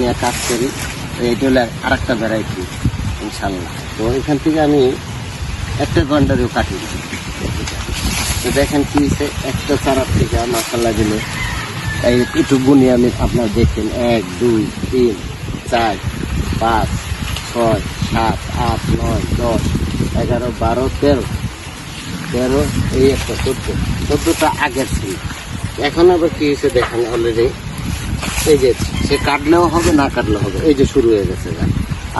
নিয়ে কাজ করি। তো এখান থেকে আমি একটা গন্ডারিও কাটি তো হয়েছে, একটা থেকে এই একটু আমি আপনার দেখেন, এক, দুই, তিন, চার, পাঁচ, ছয়, সাত, আট, নয়, দশ, এগারো, বারো, তেরো। তেরো, এই একটা চোদ্দ। চোদ্দটা আগের ছিল। এখন আবার কি হয়েছে দেখেন অলরেডি এই যে সে কাটলেও হবে, না কাটলেও হবে। এই যে শুরু হয়ে গেছে।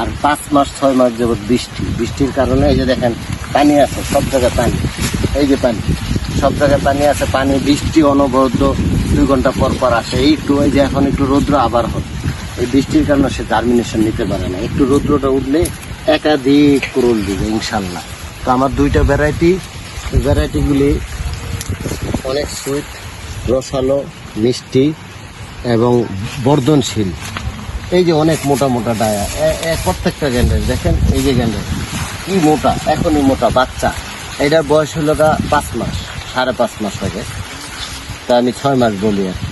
আর পাঁচ মাস, ছয় মাস যাবত বৃষ্টি। বৃষ্টির কারণে এই যে দেখেন, পানি আছে, সব জায়গায় পানি। এই যে পানি, সব জায়গায় পানি আছে, পানি, বৃষ্টি অনবরত দুই ঘণ্টা পর পর আসে। একটু, এই যে এখন একটু রৌদ্র আবার হবে। এই বৃষ্টির কারণে সে জার্মিনেশন নিতে পারে না। একটু রৌদ্রটা উঠলে একাধিক করল দিবে ইনশাল্লাহ তো আমার দুইটা ভ্যারাইটি ভ্যারাইটিগুলি অনেক সুইট রসালো, মিষ্টি এবং বর্ধনশীল। এই যে অনেক মোটা মোটা ডায়া। প্রত্যেকটা গ্যান্ডের দেখেন, এই যে গ্যান্ডের কি মোটা, এখনই মোটা, বাচ্চা। এটার বয়স হলো গা পাঁচ মাস, সাড়ে পাঁচ মাস হবে তা আমি ছয় মাস বলি আর কি।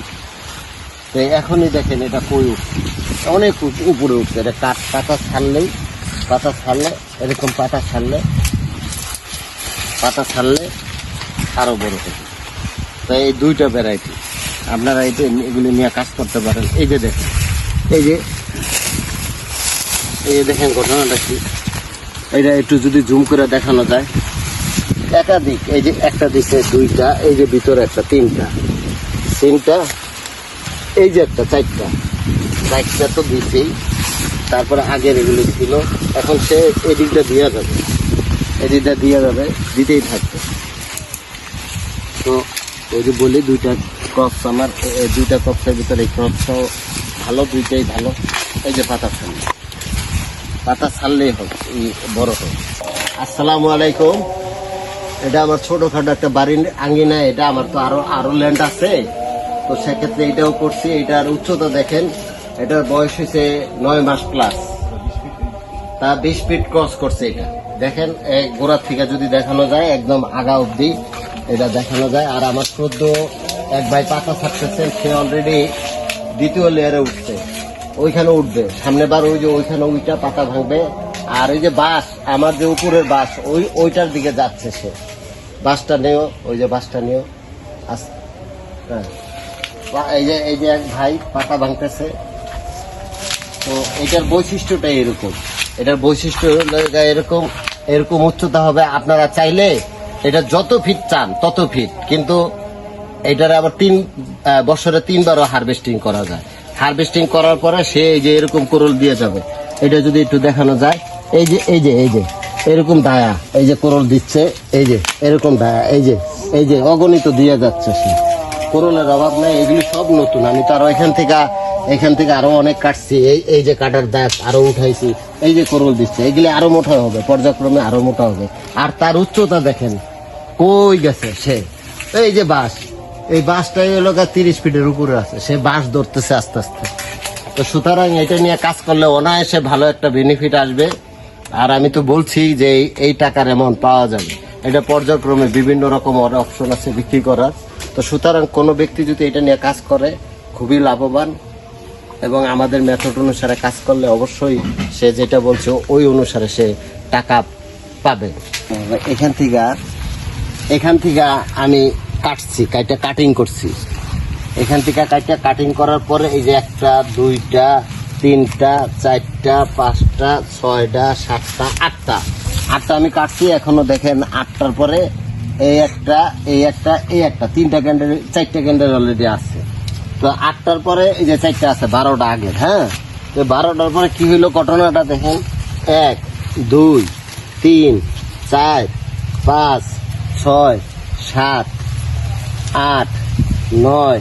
তো এখনই দেখেন এটা কই উঠছে অনেক উপ- উপরে উঠছে। এটা কাঠ পাতা ছাড়লেই, পাতা ছাড়লে, এরকম পাতা ছাড়লে পাতা ছাড়লে আরও বড় হবে। তো এই দুইটা ভ্যারাইটি আপনারা এই এগুলি নিয়ে কাজ করতে পারেন। এই যে দেখেন, এই যে এই যে দেখেন ঘটনাটা কি? এটা একটু যদি জুম করে দেখানো যায়। একাধিক, এই যে একটা দিছে দুইটা, এই যে ভিতরে একটা তিনটা। তিনটা, এই যে একটা চারটা। চারটা তো দিছেই। তারপরে আগের এগুলো ছিল। এখন সে এদিকটা দিয়া যাবে। এদিকটা দিয়া যাবে, দিতেই থাকবে। তো ওই যে বলি দুইটা ক্রপস আমার দুইটা ক্রপসের ভিতরে এই ক্রপসটাও ভালো, দুইটাই ভালো। এই যে পাতা ছাড়লে। পাতা ছাড়লেই এই বড় হবে আসসালামু আলাইকুম। এটা আমার ছোটখাটো একটা বাড়ির আঙ্গিনা এটা আমার তো আরও আরও ল্যান্ড আছে। তো সেক্ষেত্রে এটাও করছি, এটার উচ্চতা দেখেন, এটার বয়স হয়েছে নয় মাস প্লাস তা বিশ ফিট ক্রস করছে এটা। দেখেন এক গোড়া থেকে যদি দেখানো যায়, একদম আগা অবধি, এটা দেখানো যায়। আর আমার সদ্য এক ভাই পাতা ছাড়তেছেন সে অলরেডি দ্বিতীয় লেয়ারে উঠছে। ওইখানে উঠবে। সামনে বার ওই যে ওইখানে ওইটা পাতা ভাঙবে। আর ওই যে বাস, আমার যে উপরের বাস, ওই, ওইটার দিকে যাচ্ছে সে। বাসটা নিও, ওই যে বাসটা নিও। আস হ্যাঁ। এই যে এই যে এক ভাই পাতা ভাঙতেছে। তো এটার বৈশিষ্ট্যটা এরকম। এটার বৈশিষ্ট্য এরকম এরকম উচ্চতা হবে। আপনারা চাইলে এটা যত ফিট চান, তত ফিট কিন্তু এটার আবার তিন বছরে তিনবারও হারভেস্টিং করা যায়। হারভেস্টিং করার পরে সে এই যে এরকম কোরল দিয়ে যাবে। এটা যদি একটু দেখানো যায়, এই যে এই যে এই যে, এরকম দায়া, এই যে কোরল দিচ্ছে, এই যে, এরকম দায়া, এই যে এই যে, অগণিত দিয়ে যাচ্ছে সে। করোনার অভাব নাই, এগুলি সব নতুন। আমি তো আরও এখান থেকে এখান থেকে আরও অনেক কাটছি, এই এই যে কাটার দাগ আরও উঠাইছি, এই যে করল দিচ্ছে, এগুলি আরও মোটা হবে, পর্যায়ক্রমে আরও মোটা হবে। আর তার উচ্চতা দেখেন, কই গেছে সে? এই যে বাস এই বাসটাই হলো তিরিশ ফিটের উপরে আছে। সে বাস ধরতেছে আস্তে আস্তে। তো সুতরাং এটা নিয়ে কাজ করলে অনায়াসে ভালো একটা বেনিফিট আসবে। আর আমি তো বলছি যে এই- টাকার এমন পাওয়া যাবে। এটা পর্যায়ক্রমে বিভিন্ন রকম অপশন আছে বিক্রি করার। তো সুতরাং কোনো ব্যক্তি যদি এটা নিয়ে কাজ করে, খুবই লাভবান। এবং আমাদের মেথড অনুসারে কাজ করলে অবশ্যই সে যেটা বলছে, ওই অনুসারে সে টাকা পাবে। এখান থেকে এখান থেকে আমি কাটছি, কাইটা কাটিং করছি। এখান থেকে কাইটা কাটিং করার পরে এই যে একটা, দুইটা, তিনটা, চারটা, পাঁচটা, ছয়টা, সাতটা, আটটা। আটটা আমি কাটছি, এখনও দেখেন আটটার পরে এই একটা এই একটা এই একটা, তিনটা ক্যান্ডেল চারটা ক্যান্ডেল অলরেডি আছে। তো আটটার পরে এই যে চারটা আছে, বারোটা আগে হ্যাঁ? তো বারোটার পরে কি হইল ঘটনাটা দেখেন? এক, দুই, তিন, চার, পাঁচ, ছয়, সাত আট, নয়,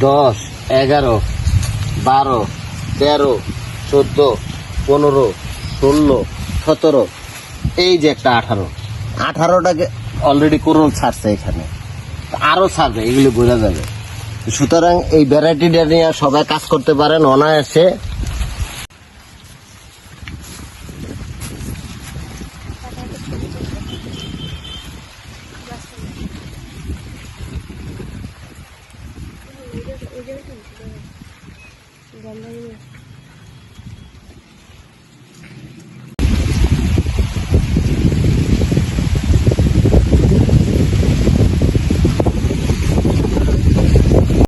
দশ, এগারো, বারো, তেরো, চোদ্দ, পনেরো, ষোলো, সতেরো, এই যে একটা আঠারো। আঠারোটাকে অলরেডি করোল ছাড়ছে এখানে। আরও ছাড়বে, এগুলি বোঝা যাবে। সুতরাং এই ভ্যারাইটিটা নিয়ে সবাই কাজ করতে পারেন, অনায়াসে Ocak mı? Şuradan da yine.